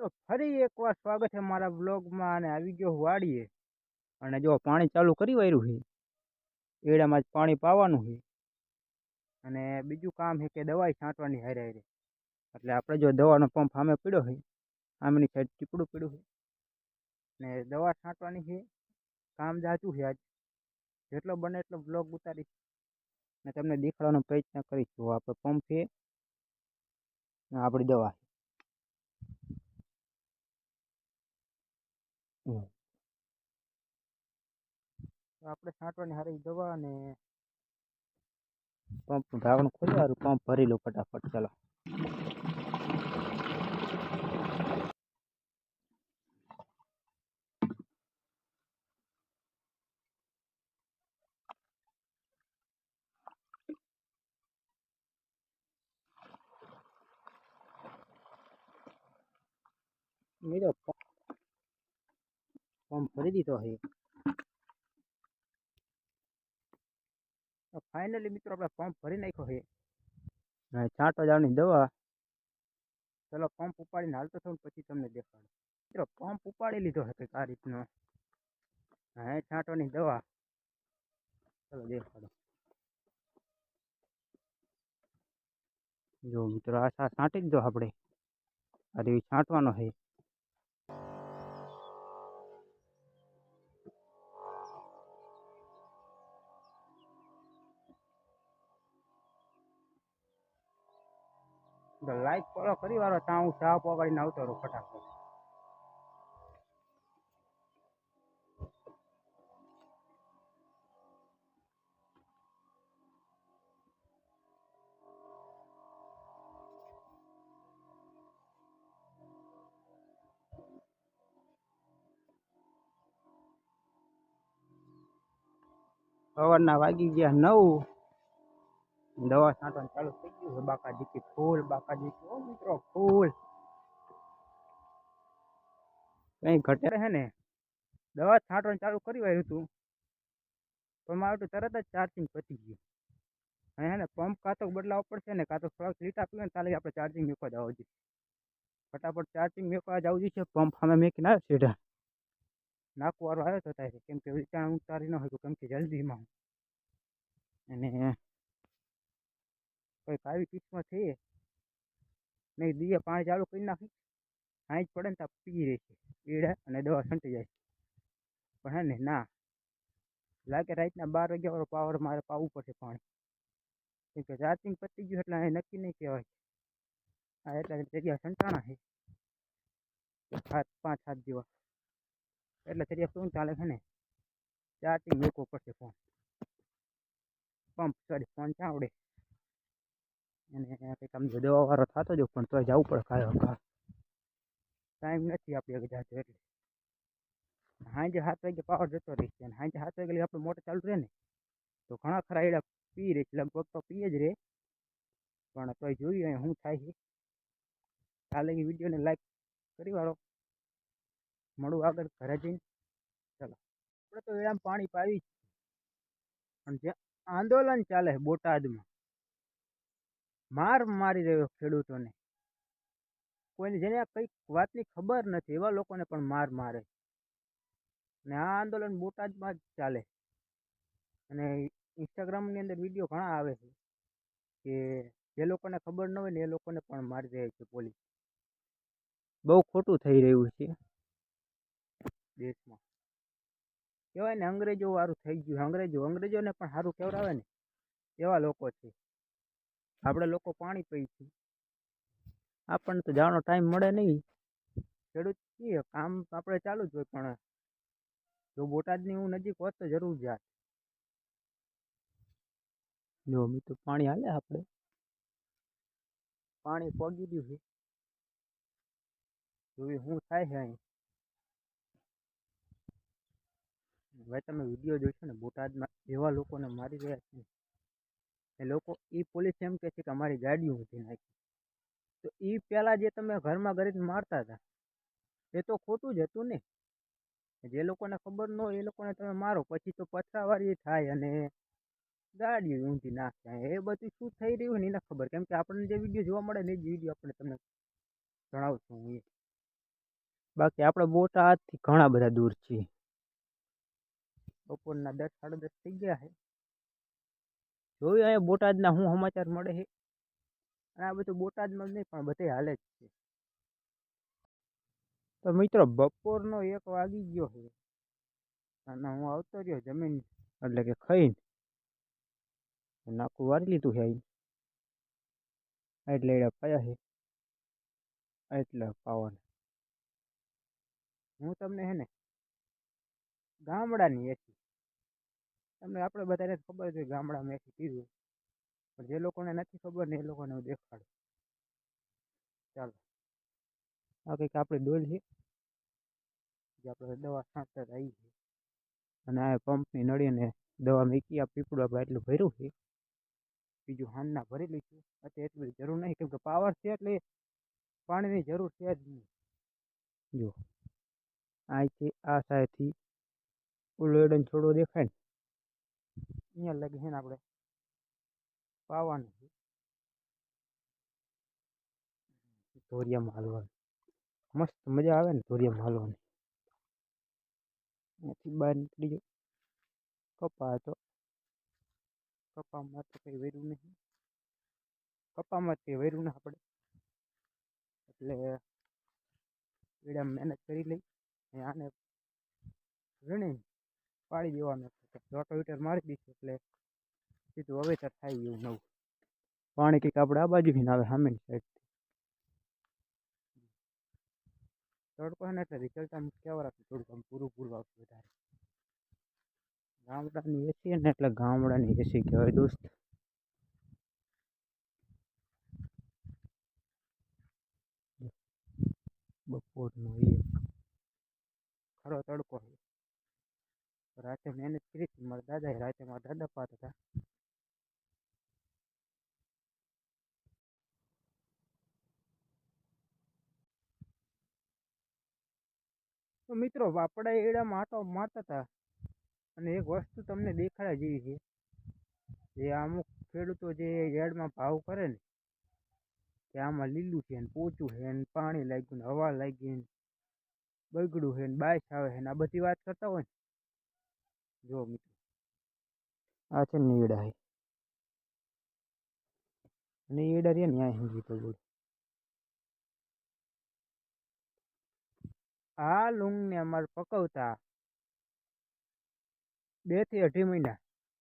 તો ફરી એકવાર સ્વાગત છે મારા બ્લોગમાં અને આવી ગયો હું વાડીએ. અને જો પાણી ચાલુ કરી વાર્યું છે એડામાં જ પાણી પાવાનું છે અને બીજું કામ છે કે દવાઈ છાંટવાની હારે હારે. એટલે આપણે જો દવાનો પંપ સામે પીડ્યો છે આમની સાઈડ ચીપડું પીડ્યું છે ને દવા છાંટવાની છે કામ જાચું છે આજ. જેટલો બને એટલો બ્લોગ ઉતારીશ. ને તમને દેખાડવાનો પ્રયત્ન કરીશ. જો આપણે પંપ છે આપણી દવા છે હમ. તો આપણે છાંટવાની હારી દવા અને પંપનું ઢાંકણું ખોલી હારું પંપ ભરી લો ફટાફટ ચાલો મિત્રો પંપ ભરી દીધો છે ફાઇનલી મિત્રો આપણે પંપ ભરી નાખ્યો છે અને છાંટવા જવાની દવા ચલો પંપ ઉપાડીને હાલતો થઉં ને પછી તમને દેખાડું મિત્રો પંપ ઉપાડી લીધો છે કંઈક આ રીતનો હા છાંટવાની દવા ચલો દેખાડો જો મિત્રો આ સા છાંટી જ દો આપણે આ રીતે છાંટવાનો છે લાઈક ફોલો કરી વાળો, ત્યાં હું ચા પગાડીને આવતો રહું ફટાફટ. સવારના વાગી ગયા નવ. દવા છાંટવાનું ચાલુ થઈ ગયું છે બાકાજીકી ફૂલ બાકાજીકી ઓ મિત્રો ફૂલ કઈ ઘટે રહે ને દવા છાંટવાનું ચાલુ કરી વાળ્યું હતું પણ મારું તો તરત જ ચાર્જિંગ પતી ગયું અને હે ને પંપ કાં તો બદલાવવો પડશે ને કાં તો થોડાક લીટા પીવે ને તાલે આપણે ચાર્જિંગ મેકવા જવું જોઈએ ફટાફટ ચાર્જિંગ મેકવા જવું જોઈએ પંપ સામે મેકીને આવ્યો સીધા નાખું વાળો આવ્યો તો થાય કેમ કે વિચાર ઉતારી ન હોય કેમ કે જલ્દીમાં અને કંઈક કાવી પીછમાં થઈએ નહીં દીએ પાણી ચાલુ કરી નાખી હાઈ પડે ને ત્યાં પી રહે છે પીડે અને દવા છંટી જાય. પણ હે ને, ના. લાગે રાતના બાર વાગ્યા વાળો પાવર મારે પાવું પડશે પાણી. કેમ કે ચાર્જિંગ પતી ગયું એટલે અહીં નક્કી નહીં કહેવાય. આ એટલે જગ્યા સંટાણા છે. સાત પાંચ સાત જેવા. એટલે જગ્યા શું ચાલે છે ને? ચાર્જિંગ મૂકવો પડશે ફોન પંપ સોરી ફોન ચાવડે. અને કંઈક આમ દવા વાળો થતો જો પણ તોય જવું પડે કાંઈ વખત ટાઈમ નથી આપણી આગળ જાતો એટલે સાંજે સાત વાગે પાવર જતો રહેશે અને સાંજે સાત વાગે આપણે મોટર ચાલુ રહે ને, તો ઘણા ખરા એડા પી રહે છે, લગભગ તો પીએ જ રહે, પણ તોય જોઈએ અહીં શું થાય છે. કાલે એ વિડીયોને લાઈક કરી વાળો. મળું આગળ ઘરે જઈને. ચાલો. આપણે તો એડામાં પાણી પાવી પણ જે આંદોલન ચાલે છે બોટાદમાં માર મારી રહ્યો ખેડૂતોને. કોઈને જેને કંઈક વાતની ખબર નથી, એવા લોકોને પણ માર મારે. ને આ આંદોલન બોટાદમાં જ ચાલે. અને ઇન્સ્ટાગ્રામની અંદર વીડિયો ઘણા આવે છે કે જે લોકોને ખબર ન હોય ને એ લોકોને પણ મારી રહે છે પોલીસ. બહુ ખોટું થઈ રહ્યું છે. દેશમાં. કહેવાય ને અંગ્રેજો વાળું થઈ ગયું અંગ્રેજો, અંગ્રેજોને પણ સારું કહેવડાવે ને એવા લોકો છે. આપણે લોકો પાણી પી છે આપણને તો જવાનો ટાઈમ મળે નહીં. ખેડૂત છીએ, કામ આપણે ચાલુ જ હોય, પણ જો બોટાદની હું નજીક હોત તો જરૂર જાત. જો મિત્રો પાણી હાલે આપણે. પાણી પોગી ગયું છે. જોવી શું થાય છે અહીં. હવે તમે વીડિયો જોશો ને, બોટાદમાં એવા લોકોને મારી રહ્યા છે. એ લોકો, એ પોલીસ એમ કહે છે કે અમારી ગાડીઓ ઊંધી નાખી તો એ પહેલાં જે તમે ઘરમાં ગરીબ મારતા હતા, એ તો ખોટું જ હતું ને. જે લોકોને ખબર ન હોય એ લોકોને તમે મારો, પછી તો પથરાવાળી થાય અને ગાડીઓ ઊંધી નાખે એ બધું શું થઈ રહ્યું ને એને ખબર. કેમ કે આપણને જે વીડિયો જોવા મળે ને એ જ વીડિયો આપણે તમને જણાવશું હું એ. બાકી આપણે બોટાદથી ઘણા બધા દૂર છીએ. બપોરના દસ સાડા દસ થઈ ગયા છે. જોયું અહીંયા બોટાદના શું સમાચાર મળે છે? અને આ બધું બોટાદમાં જ નહીં, પણ બધે હાલે જ છે. તો મિત્રો, બપોરનો એક વાગી ગયો છે. અને હું આવતો રહ્યો જમીન એટલે કે ખાઈને. નાખું વારી લીધું છે અહીં એટલે એડા પાયા છે. એટલે પાવાના. હું તમને હે ને ગામડાની એસી તમને આપણે બધાને ખબર છે ગામડામાં એથી કીધું. પણ જે લોકોને નથી ખબર ને એ લોકોને હું દેખાડું. ચાલો. આ કંઈક આપણી ડોલ છે. જે આપણે દવા છાંટતા આવી છે. અને આ પંપની નળીને દવા મૂકી આ પીપળું આપણે એટલું ભર્યું છે. બીજું હાનના ભરી લઈશું અત્યારે એટલી બધી જરૂર નહીં, કેમ કે પાવર છે એટલે પાણીની જરૂર છે જ નહીં. જો અહીંથી આ સાઈડથી એડન છોડો દેખાય ને. અહીંયા લગી છે ને આપણે પાવાનું. છે ધોરિયામાં હાલવાનું. મસ્ત મજા આવે ને ધોરિયામાં હાલવાની. અહીંયાથી બહાર નીકળી જાઓ કપા હતો. કપામાં તો કંઈ વેરું નહીં. કપામાં કંઈ વેર્યું ના આપણે એટલે એડા મહેનત કરી લઈ અને આને વીણી પાડી દેવાનું. રોટોવીટર મારી દઈશું એટલે સીધું વાવેતર થાય એવું નવું. પાણી કંઈક આપણે આ બાજુથી આવે સામેની સાઈડથી તડકો છે ને એટલે રિઝલ્ટ આમ કેવા રાખે થોડુંક આમ પૂરું પૂરું આવશે વધારે ગામડાની એસી ને એટલે ગામડાની એસી કહેવાય દોસ્ત. બપોરનો એક. ખરો તડકો છે રાતે મહેનત કરી હતી. મારા દાદાએ રાતે મારા દાદા પાત હતા. તો મિત્રો, વાપડા એડામાં આટો મારતા હતા. અને એક વસ્તુ તમને દેખાડ્યા જેવી છે. જે અમુક ખેડૂતો જે યાર્ડમાં ભાવ કરે ને, કે આમાં લીલું છે ને, પોચું છે ને, પાણી લાગ્યું ને, હવા લાગી ને, બગડું છે ને બાયસ આવે છે ને, આ બધી વાત કરતા હોય ને જો મિત્રો, આ છે ને ઈડા છે અને ઈડા રે ન્યાય તો બોલ. આ લૂંગને અમારે પકવતા બેથી અઢી મહિના,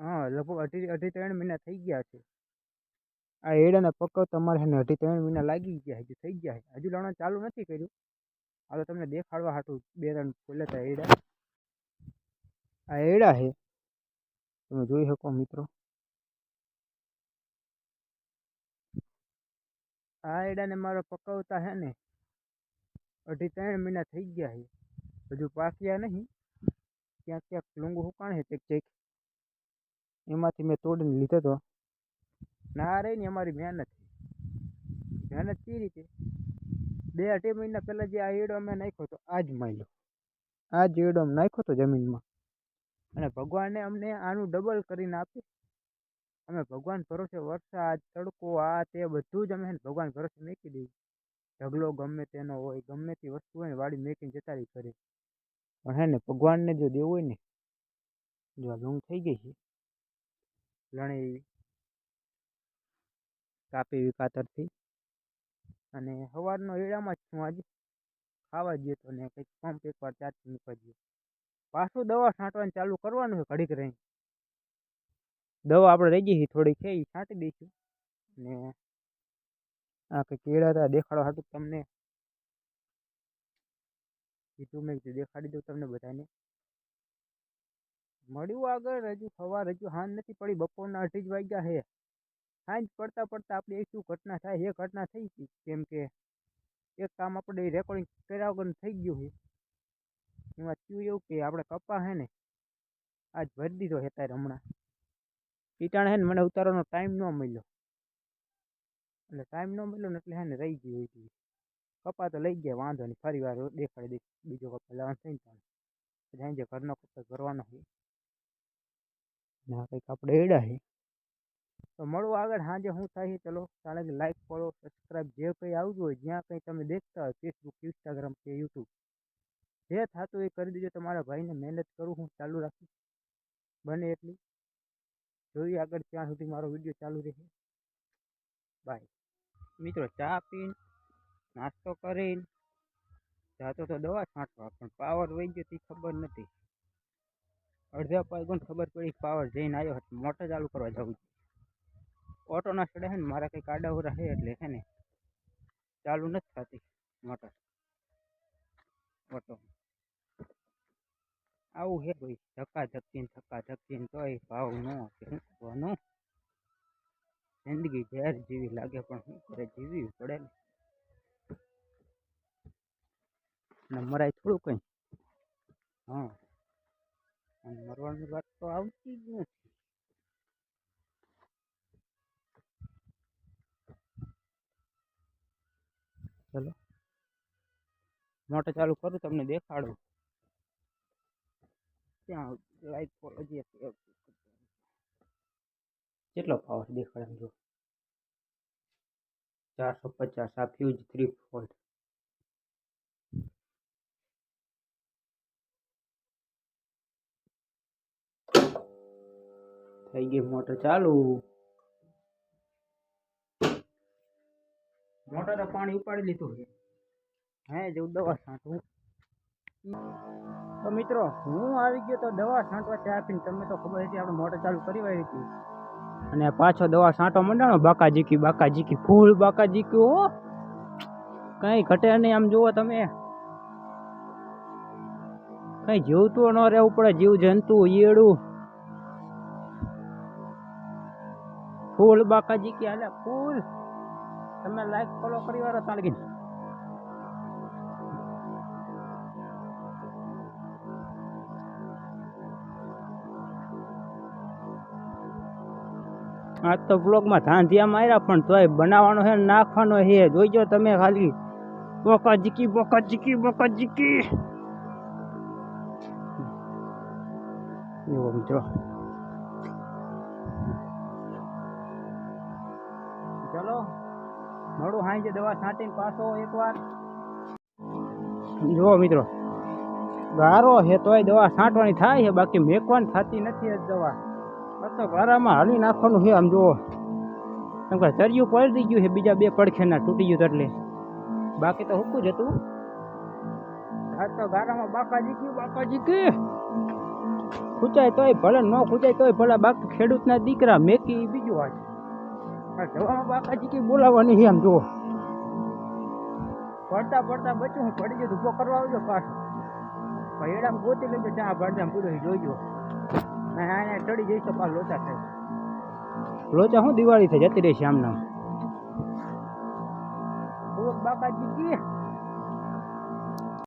હા, લગભગ અઢી અઢી ત્રણ મહિના થઈ ગયા છે. આ એડાને પકવતા અમારે એને અઢી ત્રણ મહિના લાગી ગયા હજુ થઈ ગયા છે હજુ લાવવાનું ચાલુ નથી કર્યું. આ તમને દેખાડવા હાટું બે ત્રણ ખોલ્યા હતા એડા આ એડા છે તમે જોઈ શકો મિત્રો આ એડાને મારે પકવતા છે ને અઢી ત્રણ મહિના થઈ ગયા છે હજુ પાક્યા નહીં ક્યાંક ક્યાંક લૂંગું હુકાણ છે ચેક ચેક એમાંથી મેં તોડીને લીધો હતો ના રહી ને અમારી મહેનત મહેનત કઈ રીતે બે અઢી મહિના પહેલાં જે આ એડો અમે નાખ્યો હતો આ જ માયલો આ જ એડો અમે નાખ્યો હતો જમીનમાં અને ભગવાને અમને આનું ડબલ કરીને આપે અમે ભગવાન ભરોસે વરસાદ, તડકો, આ તે બધું જ અમે ભગવાન ભરોસે મેકી દઈએ ઢગલો ગમે તેનો હોય, ગમે તે વસ્તુ હોય વાડી મેકીને જતા રહી કરે પણ હે ને, ભગવાનને જો દેવું હોય ને, જો આ લોંગ થઈ ગઈ છે. લણી કાપી વિકાતરથી કાતરથી અને સવારનો એડામાં જ છું આજે ખાવા જઈએ તો ને કંઈક પંપ એકવાર ચાર્જ મૂકવા ગયો પાછું દવા છાંટવાનું ચાલુ કરવાનું છે ઘડીક રહી દવા આપણે રહી ગઈ થોડીક છે એ છાંટી દઈશું. ને આ કંઈક કેળા હતા દેખાડવા હાટું તમને. કીધું મેં કીધું દેખાડી દઉં તમને બધાને. મળ્યું આગળ, હજુ સવાર, હજુ હાંજ નથી પડી, બપોરના અઢી જ વાગ્યા છે. સાંજ પડતા પડતા આપણે શું ઘટના થાય, એ ઘટના થઈ હતી કેમ કે, એક કામ આપણે રેકોર્ડિંગ કર્યા વગર થઈ ગયું છે. એમાં થયું એવું કે આપણે કપા છે ને, આજ ભરી દીધો છે તારે હમણાં. ઈટાણે છે ને મને ઉતારવાનો ટાઈમ ન મળ્યો. એટલે ટાઈમ ન મળ્યો ને એટલે હે ને રહી ગયું હોય કપા તો લઈ ગયા, વાંધો નહીં, ફરી વાર દેખાડી દઈશ. બીજો કપા લેવાનો થઈ ને પછી અહીં જે ઘરનો કપા ભરવાનો છે. ને આ કંઈક આપણે એડા છે. તો મળવું આગળ સાંજે શું થાય છે, ચલો. ચાલે લાઈક ફોલો સબસ્ક્રાઈબ જે કંઈ આવતું હોય, જ્યાં કંઈ તમે દેખતા હોય ફેસબુક ઇન્સ્ટાગ્રામ કે યુટ્યુબ જે થતું એ કરી દેજો. તમારા ભાઈને મહેનત કરું, હું ચાલુ રાખી બને એટલી. જોઈએ આગળ ત્યાં સુધી મારો વીડિયો ચાલુ રહે. બાય મિત્રો, ચા પીને નાસ્તો કરીને જાતો તો દવા છાંટવા, પણ પાવર વહી ગયો તે ખબર નથી. અડધા પાયગોને ખબર પડી પાવર જઈને આવ્યો હતો, મોટર ચાલુ કરવા જવું છે. ઓટો ના ચડે છે ને, મારા કંઈક આડાવરા છે એટલે છે ને, ચાલુ નથી થતી મોટર. ઓટો. આવું છે ભાઈ ધક્કા ધક્કીને ધક્કા ધક્કીને તોય ભાવ ન આપે શું કરવાનું જિંદગી ઝેર જેવી લાગે પણ શું કરે જીવવી પડે ને ને મરાય થોડું કંઈ હા અને મરવાની વાત તો આવતી જ નથી ચલો મોટર ચાલુ કરું તમને દેખાડું ત્યાં લાઈટ પર હજી એક- કેટલો પાવર દેખાડે એમ જો ચારસો પચાસ આ ફ્યુઝ થ્રી ફોલ્ટ થઈ ગઈ મોટર ચાલુ મોટરે પાણી ઉપાડી લીધું છે હે જેવું દવા છાંટવું તો મિત્રો, હું આવી ગયો તો દવા છાંટવા ચા આપીને તમને તો ખબર હતી આપણે મોટર ચાલુ કરી વાળી હતી. અને પાછો દવા છાંટવા માંડ્યો બાકા જીકી બાકા જીકી ફૂલ બાકા જીક્યું હો. કઈ ઘટે નહીં આમ જુઓ તમે. કઈ જીવતું ન રહેવું પડે જીવ જંતુ ઈયળું. ફૂલ બાકા જીકી હાલે, ફૂલ. તમે લાઈક ફોલો કરી વાળો તાળગી આજ તો બ્લોગમાં ધાંધિયા માર્યા, પણ તોય બનાવવાનો છે, નાખવાનો છે. જોઈજો તમે ખાલી. બોકા જીકી બોકા જીકી બોકા જીકી એવો મિત્રો. ચલો, મળું હાઈ દવા છાંટીને પાછો એકવાર. જુઓ મિત્રો, ગારો છે તોય દવા છાંટવાની થાય છે, બાકી મેકવાની થતી નથી જ દવા. તો ગારામાં હાલી નાખવાનું છે, આમ જુઓ. એમ કે ચરિયું પલટી ગયું છે, બીજા બે પડખેના તૂટી ગયું એટલે બાકી તો હુકું જ હતું. આજ તો ગારામાં બાકાજી ગયું બાકાજી કે? ખૂંચાય તોય ભલે, ન ખૂંચાય તોય ભલે, બાકી ખેડૂતના દીકરા મેકી બીજું વાત જવામાં બાકાજી કે બોલાવવાની છે, આમ જુઓ. પડતા પડતા બચ્યું હું પડી ગયો ઊભો કરવા આવજો પાછો. એડામ ગોતી લેજો, ચા ભરજામ પૂરો જોઈજો આને ચડી જઈશ પાછા લોચા થાય. લોચા શું દિવાળી થઈ જતી રહેશે આમ નામ બાપાજી કી?